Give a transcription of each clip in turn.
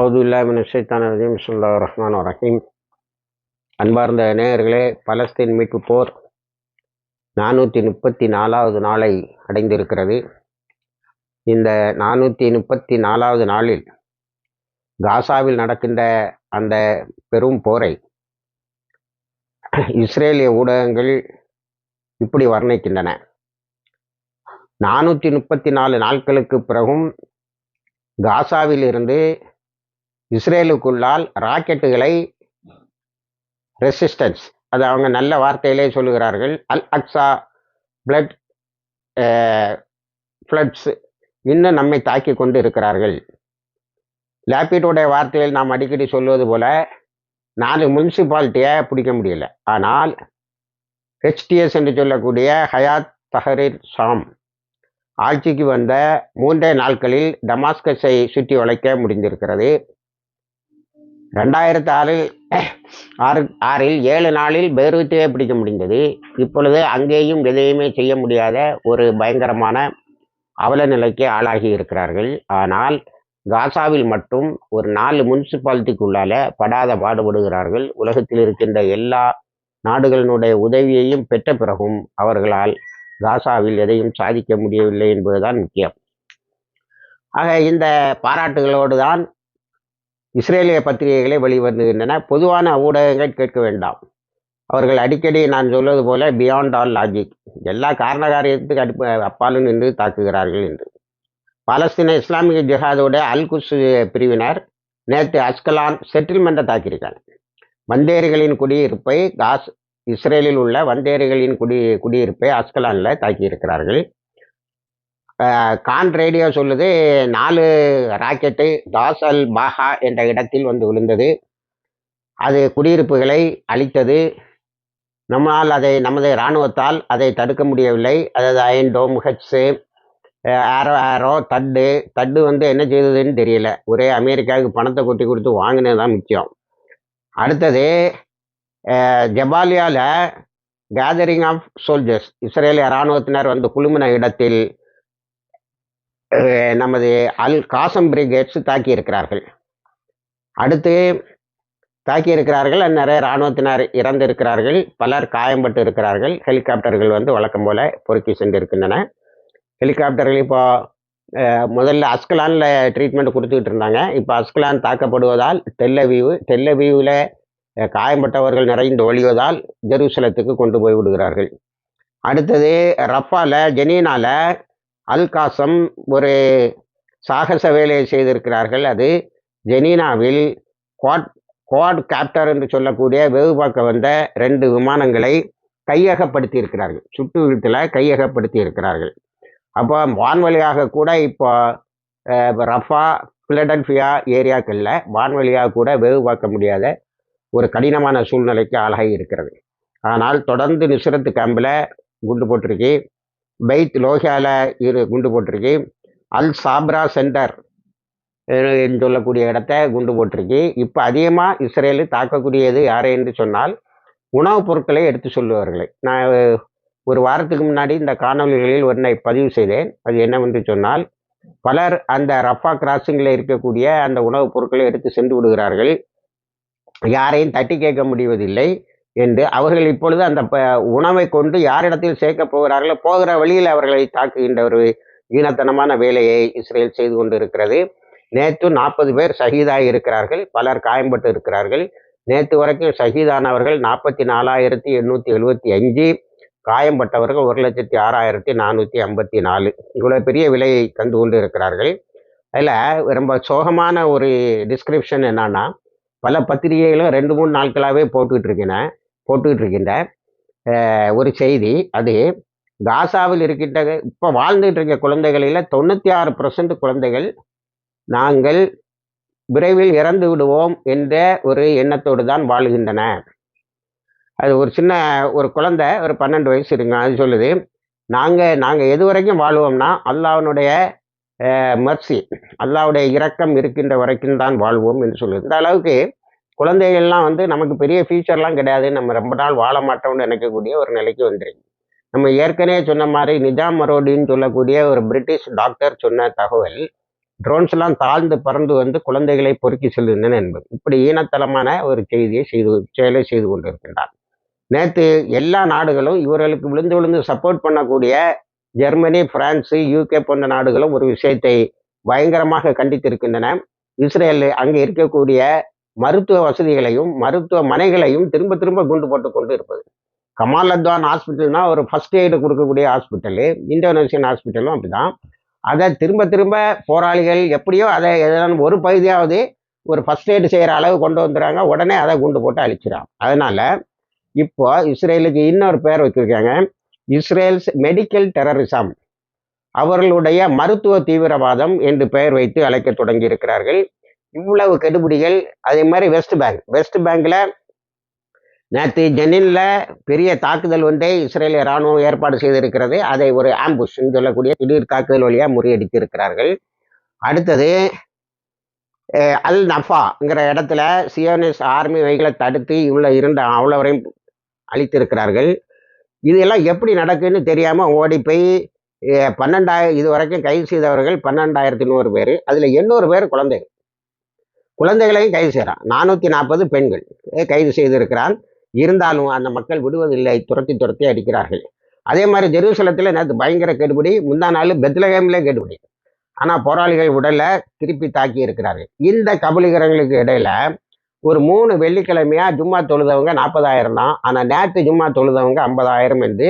அவுதுல்லாமின் ஷைத்தான் ரஜீம். சுல்லா ரஹ்மான் ரஹீம். அன்பார்ந்த நேயர்களே பலஸ்தீன் மீட்பு போர் நானூற்றி முப்பத்தி நாலாவது நாளை அடைந்திருக்கிறது. இந்த நானூற்றி முப்பத்தி நாலாவது நாளில் காசாவில் நடக்கின்ற அந்த பெரும் போரை இஸ்ரேலிய ஊடகங்கள் இப்படி வர்ணிக்கின்றன. நானூற்றி முப்பத்தி நாலு நாட்களுக்கு பிறகும் காசாவில் இருந்து இஸ்ரேலுக்குள்ளால் ராக்கெட்டுகளை ரெசிஸ்டன்ஸ் அது அவங்க நல்ல வார்த்தையிலே சொல்லுகிறார்கள். அல் அக்ஸா பிளட் ஃப்ளட்ஸ் இன்னும் நம்மை தாக்கி கொண்டு இருக்கிறார்கள். லேபிட்டோடைய வார்த்தையில் நாம் அடிக்கடி சொல்வது போல நாலு முனிசிபாலிட்டியை பிடிக்க முடியல. ஆனால் ஹெச்டிஎஸ் என்று சொல்லக்கூடிய ஹயாத் தஹரீர் ஷாம் ஆட்சிக்கு வந்த மூன்றே நாட்களில் டமாஸ்கஸை சுற்றி வளைக்க முடிந்திருக்கிறது. ரெண்டாயிரத்தி ஆறில் ஆறு ஆறில் ஏழு நாளில் பெய்ரூத்தையே பிடிக்க முடிந்தது. இப்பொழுது அங்கேயும் எதையுமே செய்ய முடியாத ஒரு பயங்கரமான அவல நிலைக்கு ஆளாகி இருக்கிறார்கள். ஆனால் காசாவில் மட்டும் ஒரு நாலு முனிசிபாலிட்டிக்குள்ளால படாத பாடுபடுகிறார்கள். உலகத்தில் இருக்கின்ற எல்லா நாடுகளினுடைய உதவியையும் பெற்ற பிறகும் அவர்களால் காசாவில் எதையும் சாதிக்க முடியவில்லை என்பதுதான் முக்கியம். ஆக இந்த பாராட்டுகளோடு தான் இஸ்ரேலிய பத்திரிகைகளே வெளிவந்துகின்றன பொதுவான ஊடகங்கள் கேட்க வேண்டாம். அவர்கள் அடிக்கடி நான் சொல்வது போல பியாண்ட் ஆல் லாஜிக் எல்லா காரண காரியத்துக்கு அடுப்பு அப்பாலும் நின்று தாக்குகிறார்கள் என்று. பாலஸ்தீன இஸ்லாமிய ஜிஹாதோட அல்குஸ் பிரிவினர் நேற்று அஸ்கலான் செட்டில்மெண்ட்டை தாக்கியிருக்காங்க. வந்தேரிகளின் குடியிருப்பை காஸ் இஸ்ரேலில் உள்ள வந்தேரிகளின் குடி குடியிருப்பை அஸ்கலானில் தாக்கியிருக்கிறார்கள். கான் ரேடியோ சொல்லுது. நாலு ராக்கெட்டு தாஸ் அல் பாஹா என்ற இடத்தில் வந்து விழுந்தது. அது குடியிருப்புகளை அழித்தது. நம்மால் அதை நமது இராணுவத்தால் அதை தடுக்க முடியவில்லை. அதாவது அயன் டோம் ஹெட்ஸு ஆரோ ஆரோ தட்டு தட்டு வந்து என்ன செய்ததுன்னு தெரியல. ஒரே அமெரிக்காவுக்கு பணத்தை கொட்டி கொடுத்து வாங்கினது தான் முக்கியம். அடுத்தது ஜபாலியாவில் கேதரிங் ஆஃப் சோல்ஜர்ஸ் இஸ்ரேலிய இராணுவத்தினர் வந்து குழுமின இடத்தில் நமது அல் காசம் பிரிகேட்ஸ் தாக்கி இருக்கிறார்கள் அடுத்து தாக்கி இருக்கிறார்கள் நிறைய இராணுவத்தினர் இறந்திருக்கிறார்கள். பலர் காயம்பட்டு இருக்கிறார்கள் ஹெலிகாப்டர்கள் வந்து வழக்கம் போல பொறுக்கி சென்றிருக்கின்றன. ஹெலிகாப்டர்கள் இப்போ முதல்ல அஸ்கலானில் ட்ரீட்மெண்ட் கொடுத்துக்கிட்டு இருந்தாங்க இப்போ அஸ்கலான் தாக்கப்படுவதால் டெல்லவியூ டெல்லவியூவில் காயம்பட்டவர்கள் நிறைந்து ஒழிவதால் ஜெருசலத்துக்கு கொண்டு போய் விடுகிறார்கள். அடுத்தது ரஃபால அல்காசம் ஒரு சாகச வேலையை செய்திருக்கிறார்கள். அது ஜெனீனாவில் குவாட் குவாட் கேப்டர் என்று சொல்லக்கூடிய வெகு பார்க்க வந்த ரெண்டு விமானங்களை கையகப்படுத்தி இருக்கிறார்கள் சுட்டு வீட்டில் கையகப்படுத்தி இருக்கிறார்கள் அப்போ வான்வழியாக கூட இப்போ ரஃபா பிலடல்ஃபியா ஏரியாக்களில் வான்வழியாக கூட வெகு பார்க்க முடியாத ஒரு கடினமான சூழ்நிலைக்கு ஆளாகி இருக்கிறது. ஆனால் தொடர்ந்து நிசுரத்து கேம்பில் குண்டு போட்டிருக்கு. பைத் லோஹியால இரு குண்டு போட்டிருக்கு. அல் சாப்ரா சென்டர் சொல்லக்கூடிய இடத்த குண்டு போட்டிருக்கு. இப்போ அதிகமாக இஸ்ரேலு தாக்கக்கூடியது யாரை என்று சொன்னால் உணவுப் பொருட்களை எடுத்து சொல்லுவார்களே. நான் ஒரு வாரத்துக்கு முன்னாடி இந்த காணொலிகளில் ஒன்றை பதிவு செய்தேன். அது என்னவென்று சொன்னால் பலர் அந்த ரஃபா கிராசிங்கில் இருக்கக்கூடிய அந்த உணவுப் பொருட்களை எடுத்து சென்று விடுகிறார்கள். யாரையும் தட்டி கேட்க முடிவதில்லை. என்று அவர்கள் இப்பொழுது அந்த உணவை கொண்டு யாரிடத்தில் சேர்க்க போகிறார்களோ போகிற வழியில் அவர்களை தாக்குகின்ற ஒரு ஈனத்தனமான வேலையை இஸ்ரேல் செய்து கொண்டு இருக்கிறது நேற்று நாற்பது பேர் ஷஹீதாகி இருக்கிறார்கள். பலர் காயம்பட்டு இருக்கிறார்கள். நேற்று வரைக்கும் ஷஹீதானவர்கள் நாற்பத்தி நாலாயிரத்தி எண்ணூற்றி எழுபத்தி அஞ்சு காயம்பட்டவர்கள் ஒரு லட்சத்தி ஆறாயிரத்தி நானூற்றி ஐம்பத்தி நாலு. இவ்வளோ பெரிய விலையை கண்டு கொண்டு இருக்கிறார்கள் அதில் ரொம்ப சோகமான ஒரு டிஸ்கிரிப்ஷன் என்னன்னா பல பத்திரிகைகளும் ரெண்டு மூணு நாட்களாகவே போட்டுக்கிட்டு இருக்கேன் போட்டுக்கிட்டு இருக்கின்ற ஒரு செய்தி. அது காசாவில் இருக்கின்ற இப்போ வாழ்ந்துகிட்டு இருக்க குழந்தைகளில் தொண்ணூற்றி ஆறு பர்சன்ட் குழந்தைகள் நாங்கள் விரைவில் இறந்து விடுவோம் என்ற ஒரு எண்ணத்தோடு தான் வாழ்கின்றன. அது ஒரு சின்ன ஒரு குழந்தை ஒரு பன்னெண்டு வயசு இருங்க அது சொல்லுது. நாங்கள் நாங்கள் எது வரைக்கும் வாழ்வோம்னா அல்லாவினுடைய மர்சி அல்லாவுடைய இரக்கம் இருக்கின்ற வரைக்கும் தான் வாழ்வோம் என்று சொல்லுது. இந்த அளவுக்கு குழந்தைகள்லாம் வந்து நமக்கு பெரிய ஃபியூச்சர்லாம் கிடையாது நம்ம ரொம்ப நாள் வாழ மாட்டோம்னு நினைக்கக்கூடிய ஒரு நிலைக்கு வந்துருக்கு நம்ம ஏற்கனவே சொன்ன மாதிரி நிஜாம் மரோடின்னு சொல்லக்கூடிய ஒரு பிரிட்டிஷ் டாக்டர் சொன்ன தகவல் ட்ரோன்ஸ் எல்லாம் தாழ்ந்து பறந்து வந்து குழந்தைகளை பொறுக்கி செல்கின்றன என்பது. இப்படி ஈனத்தலமான ஒரு செய்தியை செய்து செயலை செய்து கொண்டிருக்கின்றார். நேற்று எல்லா நாடுகளும் இவர்களுக்கு விழுந்து விழுந்து சப்போர்ட் பண்ணக்கூடிய ஜெர்மனி பிரான்ஸு யூகே போன்ற நாடுகளும் ஒரு விஷயத்தை பயங்கரமாக கண்டித்திருக்கின்றன. இஸ்ரேல் அங்கே இருக்கக்கூடிய மருத்துவ வசதிகளையும் மருத்துவ மனைகளையும் திரும்ப திரும்ப குண்டு போட்டு கொண்டு இருப்பது. கமால் அத்வான் ஹாஸ்பிட்டல்னா ஒரு ஃபர்ஸ்ட் எய்டு கொடுக்கக்கூடிய ஹாஸ்பிட்டலு இந்தோனேஷியன் ஹாஸ்பிட்டலும் அப்படிதான். அதை திரும்ப திரும்ப போராளிகள் எப்படியோ அதை எதனால் ஒரு பகுதியாவது ஒரு ஃபர்ஸ்ட் எய்டு செய்கிற அளவு கொண்டு வந்துடுறாங்க. உடனே அதை குண்டு போட்டு அழிச்சிடான் அதனால இப்போ இஸ்ரேலுக்கு இன்னொரு பேர் வச்சுருக்காங்க. இஸ்ரேல்ஸ் மெடிக்கல் டெரரிசம் அவர்களுடைய மருத்துவ தீவிரவாதம் என்று பெயர் வைத்து அழைக்க தொடங்கி இருக்கிறார்கள். இவ்வளவு கெடுபிடிகள். அதே மாதிரி வெஸ்ட் பேங்க் வெஸ்ட் பேங்க்ல நேற்று ஜெனின்ல பெரிய தாக்குதல் ஒன்றை இஸ்ரேலிய ராணுவம் ஏற்பாடு செய்திருக்கிறது. அதை ஒரு ஆம்புஷ் சொல்லக்கூடிய திடீர் தாக்குதல் வழியாக முறியடித்து இருக்கிறார்கள் அடுத்தது அல் நஃபாங்கிற இடத்துல சியோனிஸ் ஆர்மி வைகளை தடுத்து இவ்வளோ இருந்த அவ்வளவரையும் அழித்திருக்கிறார்கள். இதெல்லாம் எப்படி நடக்குன்னு தெரியாமல் ஓடி போய் பன்னெண்டாயிரம் இது வரைக்கும் கைது செய்தவர்கள் பன்னெண்டாயிரத்தி நூறு பேர். அதில் எண்ணூறு பேர் குழந்தைகள். குழந்தைகளையும் கைது செய்கிறான். நானூற்றி நாற்பது பெண்கள் கைது செய்திருக்கிறான். இருந்தாலும் அந்த மக்கள் விடுவதில்லை. துரத்தி துரத்தி அடிக்கிறார்கள். அதே மாதிரி ஜெருசலத்தில் நேற்று பயங்கர கெடுபிடி முந்தா நாள் பெத்லகேம்லேயே கெடுபிடி. ஆனால் போராளிகள் உடலை திருப்பி தாக்கி இருக்கிறார்கள். இந்த கபலிகரங்களுக்கு இடையில ஒரு மூணு வெள்ளிக்கிழமையா ஜும்மா தொழுதவங்க நாற்பதாயிரம் தான். ஆனால் நேற்று ஜும்மா தொழுதவங்க ஐம்பதாயிரம் என்று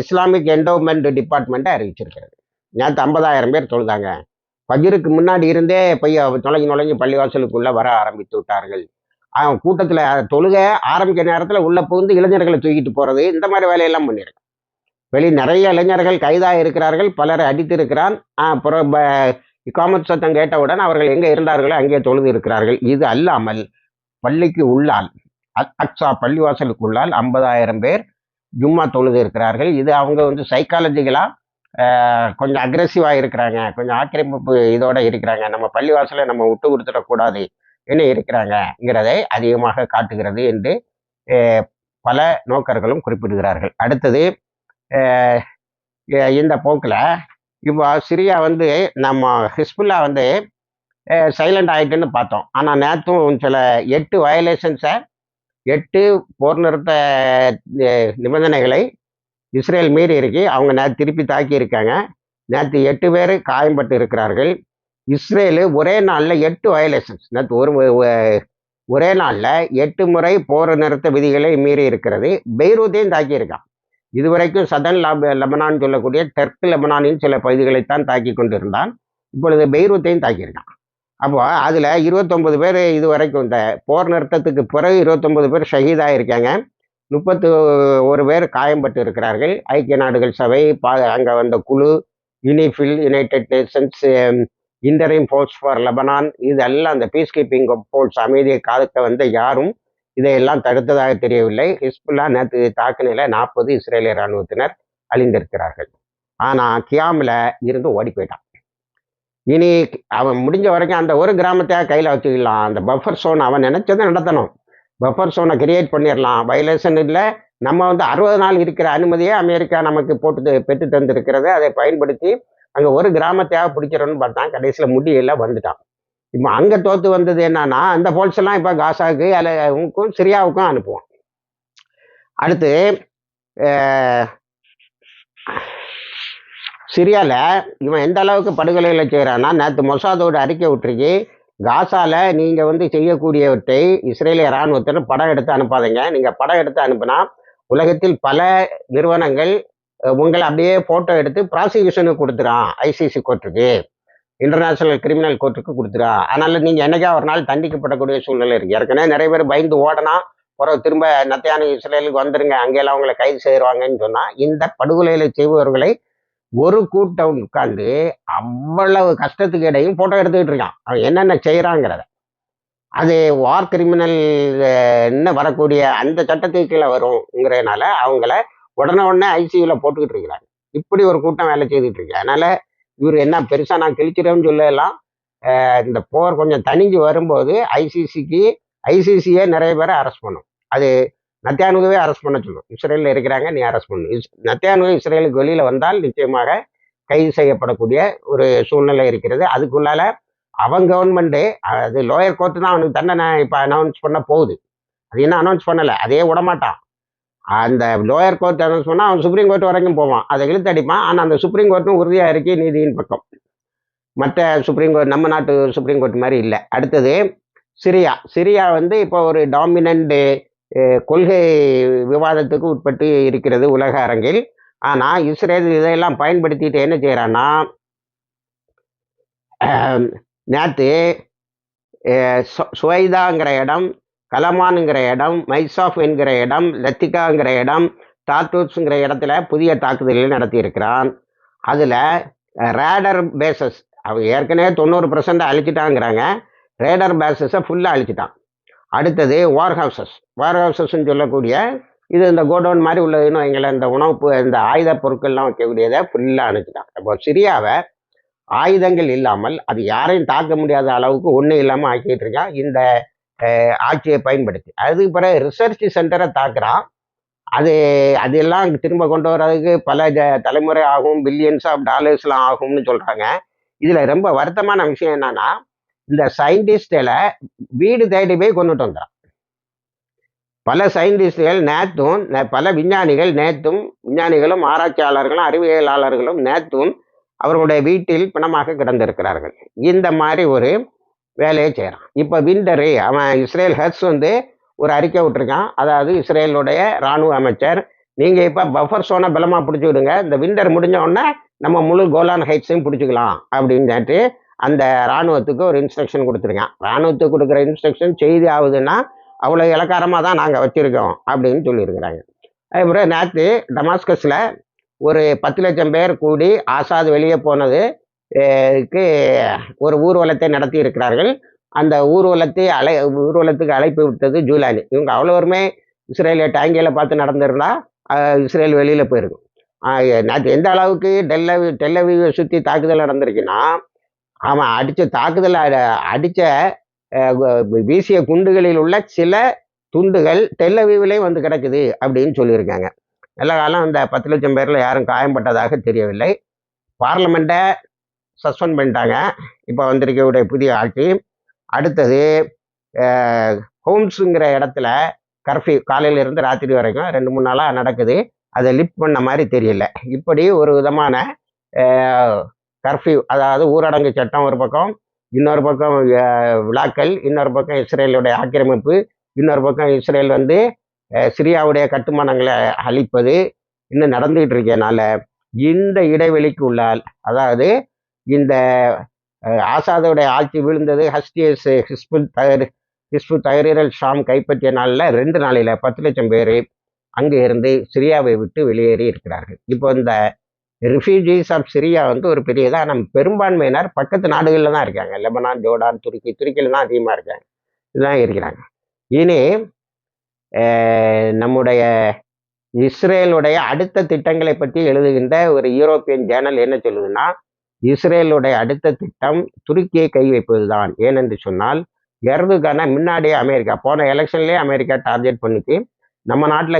இஸ்லாமிக் என்டோமெண்ட் டிபார்ட்மெண்ட்டை அறிவிச்சிருக்கிறது. நேற்று ஐம்பதாயிரம் பேர் தொழுதாங்க. பஜ்ருக்கு முன்னாடி இருந்தே பைய நுழைஞ்சு நுழைஞ்சு பள்ளிவாசலுக்குள்ள வர ஆரம்பித்து விட்டார்கள். அவன் கூட்டத்தில் தொழுகை ஆரம்பிக்கிற நேரத்தில் உள்ளே புகுந்து இளைஞர்களை தூக்கிட்டு போகிறது இந்த மாதிரி வேலையெல்லாம் பண்ணியிருக்கான் வெளி நிறைய இளைஞர்கள் கைதாக இருக்கிறார்கள் பலரை அடித்து இருக்கிறான் அப்புறம் இக்காமத் சத்தம் கேட்டவுடன் அவர்கள் எங்கே இருந்தார்களோ அங்கே தொழுது இருக்கிறார்கள். இது அல்லாமல் பள்ளிக்கு உள்ளால் அக்- அக்ஸா பள்ளிவாசலுக்குள்ளால் ஐம்பதாயிரம் பேர் ஜும்மா தொழுது இருக்கிறார்கள். இது அவங்க வந்து சைக்காலஜிக்கலாக கொஞ்சம் அக்ரெசிவாக இருக்கிறாங்க. கொஞ்சம் ஆக்கிரமிப்பு இதோட இருக்கிறாங்க. நம்ம பள்ளிவாசலை நம்ம விட்டு கொடுத்துடக்கூடாது என்ன இருக்கிறாங்கங்கிறதை அதிகமாக காட்டுகிறது என்று பல நோக்கர்களும் குறிப்பிடுகிறார்கள். அடுத்தது இந்த போக்கில் இப்போ சிரியா வந்து நம்ம ஹிஸ்புல்லா வந்து சைலண்ட் ஆகிட்டுன்னு பார்த்தோம். ஆனால் நேற்றும் சில எட்டு வயலேஷன்ஸை எட்டு போர் நிறுத்த நிபந்தனைகளை இஸ்ரேல் மீறி இருக்கு அவங்க நேற்று திருப்பி தாக்கி இருக்காங்க நேற்று எட்டு பேர் காயம்பட்டு இருக்கிறார்கள். இஸ்ரேலு ஒரே நாளில் எட்டு வயலேஷன்ஸ் நேற்று ஒரு ஒரே நாளில் எட்டு முறை போர் நிறுத்த விதிகளை மீறி இருக்கிறது. பெய்ரூத்தையும் தாக்கியிருக்கான். இதுவரைக்கும் சதன் லாப லெபனான் சொல்லக்கூடிய தெற்கு லெபனானின் சில பகுதிகளைத்தான் தாக்கி கொண்டிருந்தான். இப்பொழுது பெய்ரூத்தையும் தாக்கியிருக்கான். அப்போ அதில் இருபத்தொம்பது பேர் இது வரைக்கும் இந்த போர் நிறுத்தத்துக்கு பிறகு இருபத்தொம்பது பேர் ஷஹீதாக இருக்காங்க முப்பத்து ஒரு பேர் காயம்பட்டு இருக்கிறார்கள் ஐக்கிய நாடுகள் சபை பா அங்கே வந்த குழு UNIFIL United Nations Interim Force for Lebanon இதெல்லாம் அந்த பீஸ் கீப்பிங் ஃபோர்ஸ் அமைதியை காக்க வந்த யாரும் இதையெல்லாம் தடுத்ததாக தெரியவில்லை. ஹிஸ்புல்லா நேற்று தாக்குனையில் நாற்பது இஸ்ரேலிய இராணுவத்தினர் அழிந்திருக்கிறார்கள். ஆனால் கியாமில் இருந்து ஓடி போயிட்டான். இனி அவன் முடிஞ்ச வரைக்கும் அந்த ஒரு கிராமத்தையாக கையில் வச்சுக்கலாம். அந்த பஃபர் சோன் அவன் நினச்சதை நடத்தணும். பஃபர் சோனை கிரியேட் பண்ணிடலாம் வயலேஷன் இல்லை. நம்ம வந்து அறுபது நாள் இருக்கிற அனுமதியை அமெரிக்கா நமக்கு போட்டு பெற்று தந்திருக்கிறது. அதை பயன்படுத்தி அங்கே ஒரு கிராமத்தையாக பிடிக்கிறோன்னு பார்த்தான் கடைசியில் முடியல வந்துட்டான். இப்போ அங்கே தோத்து வந்தது என்னன்னா அந்த போல்ஸ் எல்லாம் இப்போ காசாவுக்கு அலுக்கும் சிரியாவுக்கும் அனுப்புவோம். அடுத்து சிரியாவில் இவன் எந்த அளவுக்கு படுகொலைகளை செய்கிறான்னா நேற்று மொசாதோட அறிக்கை விட்டுருக்கு காசால நீங்கள் வந்து செய்யக்கூடியவற்றை இஸ்ரேலிய இராணுவத்தினர் படம் எடுத்து அனுப்பாதீங்க. நீங்கள் படம் எடுத்து அனுப்புனா உலகத்தில் பல நிறுவனங்கள் உங்களை அப்படியே ஃபோட்டோ எடுத்து ப்ராசிக்யூஷனுக்கு கொடுத்துறான் ஐசிசி கோர்ட்டுக்கு இன்டர்நேஷனல் கிரிமினல் கோர்ட்டுக்கு கொடுத்துறா அதனால் நீங்கள் என்னைக்கா ஒரு நாள் தண்டிக்கப்படக்கூடிய சூழ்நிலை இருக்குது ஏற்கனவே நிறைய பேர் பயந்து ஓடனா பிறகு திரும்ப நத்தையான இஸ்ரேலுக்கு வந்துருங்க அங்கெல்லாம் அவங்களை கைது செய்வாங்கன்னு சொன்னால் இந்த படுகொலைகளை செய்பவர்களை ஒரு கூட்டம் உட்காந்து அவ்வளவு கஷ்டத்துக்கு இடையும் போட்டோ எடுத்துக்கிட்டு இருக்கான். அவன் என்னென்ன செய்கிறாங்கிறத அது வார் கிரிமினல் என்ன வரக்கூடிய அந்த சட்டத்துக்கு கீழே வருங்கிறதுனால அவங்கள உடனே உடனே ஐசியூவில் போட்டுக்கிட்டு இருக்கிறாங்க. இப்படி ஒரு கூட்டம் வேலை செய்துட்டு இருக்கு. அதனால இவர் என்ன பெருசாக நான் கிழிச்சிட்டேன்னு சொல்லலாம். இந்த போர் கொஞ்சம் தணிஞ்சு வரும்போது ஐசிசிக்கு ஐசிசியே நிறைய பேரை அரெஸ்ட் பண்ணும். அது நத்தியானுகவே அரெஸ்ட் பண்ண சொல்லும். இஸ்ரேலில் இருக்கிறாங்க நீ அரெஸ்ட் பண்ணு. இஸ் நத்தியானுக இஸ்ரேலுக்கு வெளியில் வந்தால் நிச்சயமாக கைது செய்யப்படக்கூடிய ஒரு சூழ்நிலை இருக்கிறது. அதுக்குள்ளால அவன் கவர்மெண்ட்டு அது லோயர் கோர்ட்டு தான் அவனுக்கு தண்டனை இப்போ அனௌன்ஸ் பண்ண போகுது. அது இன்னும் அனௌன்ஸ் பண்ணலை. அதையே விடமாட்டான். அந்த லோயர் கோர்ட் அனௌன்ஸ் பண்ணால் அவன் சுப்ரீம் கோர்ட் வரைக்கும் போவான். அதை இழுத்து அடிப்பான். ஆனால் அந்த சுப்ரீம் கோர்ட்டும் உறுதியாக இருக்கே நீதியின் பக்கம். மற்ற சுப்ரீம் கோர்ட் நம்ம நாட்டு சுப்ரீம் கோர்ட் மாதிரி இல்லை. அடுத்தது சிரியா. சிரியா வந்து இப்போ ஒரு டாமினண்ட்டு கொள்கை விவாதத்துக்கு உட்பட்டு இருக்கிறது உலக அரங்கில். ஆனால் இஸ்ரேல் இதையெல்லாம் பயன்படுத்திட்டு என்ன செய்கிறான்னா நேற்று சுவைதாங்கிற இடம் கலமானுங்கிற இடம் மைசாஃப் என்கிற இடம் லத்திகாங்கிற இடம் டார்டூட்ஸுங்கிற இடத்துல புதிய தாக்குதல்கள் நடத்தியிருக்கிறான். அதில் ரேடர் பேசஸ் அவன் ஏற்கனவே தொண்ணூறு பர்சன்ட் அழிச்சிட்டாங்கிறாங்க. ரேடர் பேசஸை ஃபுல்லாக அழிச்சிட்டான். அடுத்தது வார் ஹவுசஸ் வார் ஹவுசஸ்ன்னு சொல்லக்கூடிய இது இந்த கோடவுன் மாதிரி உள்ளதுன்னு எங்களை இந்த உணவு இந்த ஆயுத பொருட்கள்லாம் வைக்கக்கூடியதை ஃபுல்லாக அணைச்சிட்டாங்க இப்போ சிரியாவை ஆயுதங்கள் இல்லாமல் அது யாரையும் தாக்க முடியாத அளவுக்கு ஒன்றும் இல்லாமல் ஆக்கிட்டு இருக்கான் இந்த ஆட்சியை பயன்படுத்தி. அதுக்கு பிறகு ரிசர்ச் சென்டரை தாக்குறான். அது அதெல்லாம் திரும்ப கொண்டு வர்றதுக்கு பல ஜ தலைமுறை ஆகும். பில்லியன்ஸ் ஆஃப் டாலர்ஸ்லாம் ஆகும்னு சொல்கிறாங்க இதில் ரொம்ப வருத்தமான விஷயம் என்னன்னா இந்த சயின்டிஸ்டில் வீடு தேடி போய் கொண்டுட்டு வந்துடும் பல சயின்டிஸ்டுகள் நேத்தும் பல விஞ்ஞானிகள் நேத்தும் விஞ்ஞானிகளும் ஆராய்ச்சியாளர்களும் அறிவியலாளர்களும் நேத்தும் அவர்களுடைய வீட்டில் பிணமாக கிடந்திருக்கிறார்கள். இந்த மாதிரி ஒரு வேலையை செய்கிறான் இப்போ விண்டரு அவன் இஸ்ரேல் ஹர்ஸ் வந்து ஒரு அறிக்கை விட்டுருக்கான். அதாவது இஸ்ரேலுடைய இராணுவ அமைச்சர் நீங்கள் இப்போ பஃபர் சோனை பலமாக பிடிச்சி விடுங்க. இந்த விண்டர் முடிஞ்ச உடனே நம்ம முழு கோலான் ஹைட்ஸையும் பிடிச்சிக்கலாம். அப்படின்னு அந்த இராணுவத்துக்கு ஒரு இன்ஸ்ட்ரக்ஷன் கொடுத்துருக்கேன். இராணுவத்துக்கு கொடுக்குற இன்ஸ்ட்ரக்ஷன் செய்தி ஆகுதுன்னா அவ்வளோ இலக்காரமாக தான் நாங்கள் வச்சுருக்கோம் அப்படின்னு சொல்லியிருக்கிறாங்க. அதுக்கப்புறம் நேற்று டமாஸ்கஸில் ஒரு பத்து லட்சம் பேர் கூடி ஆசாத் வெளியே போனதுக்கு ஒரு ஊர்வலத்தை நடத்தி இருக்கிறார்கள் அந்த ஊர்வலத்தை அழை ஊர்வலத்துக்கு அழைப்பு விட்டது ஜூலானி இவங்க அவ்வளோருமே இஸ்ரேலிய டேங்கியில் பார்த்து நடந்திருந்தா இஸ்ரேல் வெளியில் போயிருக்கும். நேற்று எந்த அளவுக்கு டெல்லவி டெல்லவியை சுற்றி தாக்குதல் நடந்திருக்குன்னா அவன் அடித்த தாக்குதல் அடித்த வீசிய குண்டுகளில் உள்ள சில துண்டுகள் டெல்லவிவிலையும் வந்து கிடக்குது அப்படின்னு சொல்லியிருக்காங்க. நல்ல காலம் அந்த பத்து லட்சம் பேரில் யாரும் காயம்பட்டதாக தெரியவில்லை. பார்லமெண்ட்டை சஸ்பெண்ட் பண்ணிட்டாங்க. இப்போ வந்திருக்கக்கூடிய புதிய ஆட்சி. அடுத்தது ஹோம்ஸுங்கிற இடத்துல கர்ஃப்யூ காலையிலேருந்து ராத்திரி வரைக்கும் ரெண்டு மூணு நாளாக நடக்குது. அதை லிஃப்ட் பண்ண மாதிரி தெரியல. இப்படி ஒரு விதமான கர்ஃப்யூ அதாவது ஊரடங்கு சட்டம் ஒரு பக்கம் இன்னொரு பக்கம் விழாக்கள் இன்னொரு பக்கம் இஸ்ரேலுடைய ஆக்கிரமிப்பு இன்னொரு பக்கம் இஸ்ரேல் வந்து சிரியாவுடைய கட்டுமானங்களை அழிப்பது இன்னும் நடந்துகிட்டு இருக்கனால இந்த இடைவெளிக்கு உள்ளால் அதாவது இந்த ஆசாதோடைய ஆட்சி விழுந்தது ஹஸ்டியஸ் ஹிஸ்புல் தகர் ஹிஸ்பு தகரீரல் ஷாம் கைப்பற்றிய நாளில் ரெண்டு நாளில் பத்து லட்சம் பேர் அங்கே இருந்து சிரியாவை விட்டு வெளியேறி இருக்கிறார்கள். இப்போ இந்த ரிஃப்யூஜிஸ் ஆஃப் சிரியா வந்து ஒரு பெரியதாக நம்ம பெரும்பான்மையினர் பக்கத்து நாடுகளில் தான் இருக்காங்க. லெபனான் ஜோர்டான் துருக்கி துருக்கியில் தான் அதிகமாக இருக்காங்க. இதுதான் இருக்கிறாங்க. இனி நம்முடைய இஸ்ரேலுடைய அடுத்த திட்டங்களை பற்றி எழுதுகின்ற ஒரு யூரோப்பியன் ஜேர்னல் என்ன சொல்லுதுன்னா இஸ்ரேலுடைய அடுத்த திட்டம் துருக்கியை கை வைப்பது தான் ஏனென்று சொன்னால் எர்துகான முன்னாடியே அமெரிக்கா போன எலெக்ஷன்லேயே அமெரிக்கா டார்கெட் பண்ணிச்சு நம்ம நாட்டில்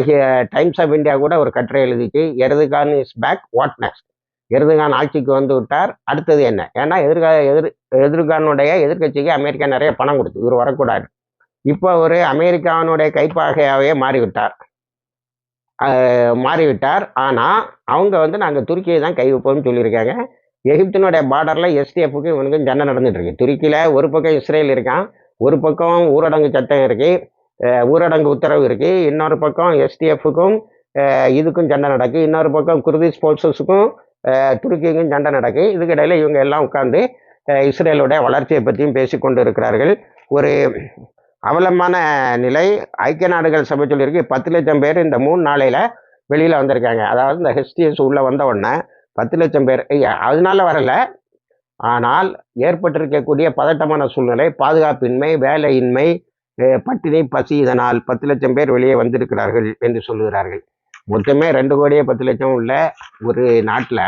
டைம்ஸ் ஆஃப் இந்தியா கூட ஒரு கட்டுரை எழுதிச்சு Erdogan is back what next Erdogan ஆட்சிக்கு வந்து விட்டார் அடுத்தது என்ன? ஏன்னா எதிர்கா எதிர் எதிர்கானுடைய எதிர்கட்சிக்கு அமெரிக்கா நிறைய பணம் கொடுத்து இவர் வரக்கூடாது. இப்போ ஒரு அமெரிக்காவினுடைய கைப்பாகையாகவே மாறிவிட்டார். மாறிவிட்டார். ஆனால் அவங்க வந்து நாங்கள் துருக்கியை தான் கைவிப்போம்னு சொல்லியிருக்காங்க. எகிப்தினுடைய பார்டரில் எஸ்டிஎஃப்க்கு இவனுக்கும் சண்டை நடந்துட்டு இருக்கு. துருக்கியில் ஒரு பக்கம் இஸ்ரேல் இருக்கான் ஒரு பக்கம் ஊரடங்கு சட்டம் இருக்குது ஊரடங்கு உத்தரவு இருக்குது இன்னொரு பக்கம் எஸ்டிஎஃப்க்கும் இதுக்கும் சண்டை நடக்கு. இன்னொரு பக்கம் குருதி ஸ்போர்ட்ஸஸுக்கும் துருக்கிக்கும் சண்டை நடக்கு. இதுக்கிடையில் இவங்க எல்லாம் உட்காந்து இஸ்ரேலுடைய வளர்ச்சியை பற்றியும் பேசிக்கொண்டு இருக்கிறார்கள் ஒரு அவலமான நிலை. ஐக்கிய நாடுகள் சபை சொல்லியிருக்கு பத்து லட்சம் பேர் இந்த மூணு நாளையில் வெளியில் வந்திருக்காங்க. அதாவது இந்த ஹெச்டிஎஸ் உள்ளே வந்த உடனே பத்து லட்சம் பேர் அதனால வரல. ஆனால் ஏற்பட்டிருக்கக்கூடிய பதட்டமான சூழ்நிலை பாதுகாப்பின்மை வேலையின்மை பட்டினி பசி இதனால் பத்து லட்சம் பேர் வெளியே வந்திருக்கிறார்கள் என்று சொல்லுகிறார்கள். மொத்தமே ரெண்டு கோடியே பத்து லட்சம் உள்ள ஒரு நாட்டில்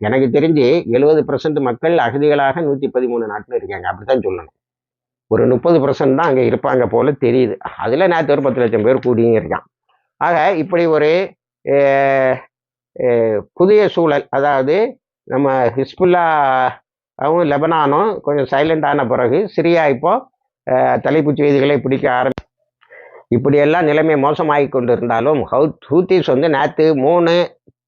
எனக்கு தெரிஞ்சு எழுபது பர்சன்ட் மக்கள் அகதிகளாக நூற்றி பதிமூணு நாட்டில் இருக்காங்க. அப்படித்தான் சொல்லணும். ஒரு முப்பது பர்சன்ட் தான் அங்கே இருப்பாங்க போல தெரியுது. அதில் நேற்று ஒரு பத்து லட்சம் பேர் கூடியும் இருக்கான் ஆக இப்படி ஒரு புதிய சூழல் அதாவது நம்ம ஹிஸ்புல்லாவும் லெபனானும் கொஞ்சம் சைலண்ட் ஆன பிறகு சிரியா இப்போது தலைப்புச் செய்திகளை பிடிக்க ஆரம்பி இப்படியெல்லாம் நிலைமை மோசமாகி கொண்டு இருந்தாலும் ஹவுத் ஹூத்திஸ் வந்து நேற்று மூணு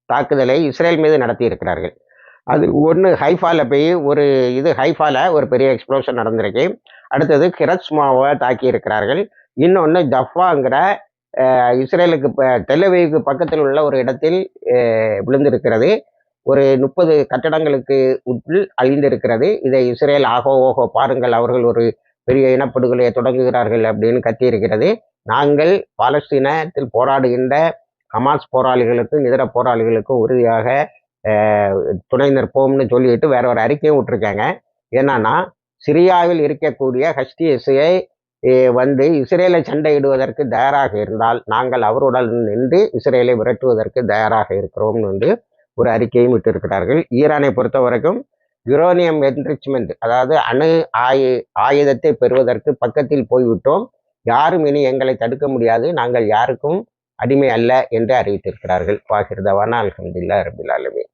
தாக்குதலை இஸ்ரேல் மீது நடத்தி இருக்கிறார்கள் அது ஒன்று ஹைஃபால போய் ஒரு இது ஹைஃபால ஒரு பெரிய எக்ஸ்ப்ளோஷன் நடந்திருக்கு. அடுத்தது ஹிரஸ்மாவை தாக்கி இருக்கிறார்கள் இன்னொன்று ஜஃபாங்கிற இஸ்ரேலுக்கு ப- தெல்லவீவுக்கு பக்கத்தில் உள்ள ஒரு இடத்தில் விழுந்திருக்கிறது. ஒரு முப்பது கட்டடங்களுக்கு உள் அழிந்திருக்கிறது. இதை இஸ்ரேல் ஆகோ ஓகோ பாருங்கள். அவர்கள் ஒரு பெரிய இனப்படுகொலையை தொடங்குகிறார்கள் அப்படின்னு கத்தியிருக்கிறது நாங்கள் பாலஸ்தீனத்தில் போராடுகின்ற ஹமாஸ் போராளிகளுக்கும் இதர போராளிகளுக்கும் உறுதியாக துணை நிற்போம்னு சொல்லிட்டு வேற ஒரு அறிக்கையும் விட்டுருக்காங்க. என்னன்னா சிரியாவில் இருக்கக்கூடிய ஹஸ்டிஎஸ்ஐ வந்து இஸ்ரேலை சண்டையிடுவதற்கு தயாராக இருந்தால் நாங்கள் அவருடன் நின்று இஸ்ரேலை விரட்டுவதற்கு தயாராக இருக்கிறோம்னு வந்து ஒரு அறிக்கையும் விட்டிருக்கிறார்கள். ஈரானை பொறுத்த வரைக்கும் யுரோனியம் என்ரிச்மெண்ட் அதாவது அணு ஆயு ஆயுதத்தை பெறுவதற்கு பக்கத்தில் போய்விட்டோம். யாரும் இனி எங்களை தடுக்க முடியாது. நாங்கள் யாருக்கும் அடிமை அல்ல என்று அறிவித்திருக்கிறார்கள். வாகிருதவான. அலமதுல்லா ரபில் ஆலமீன்.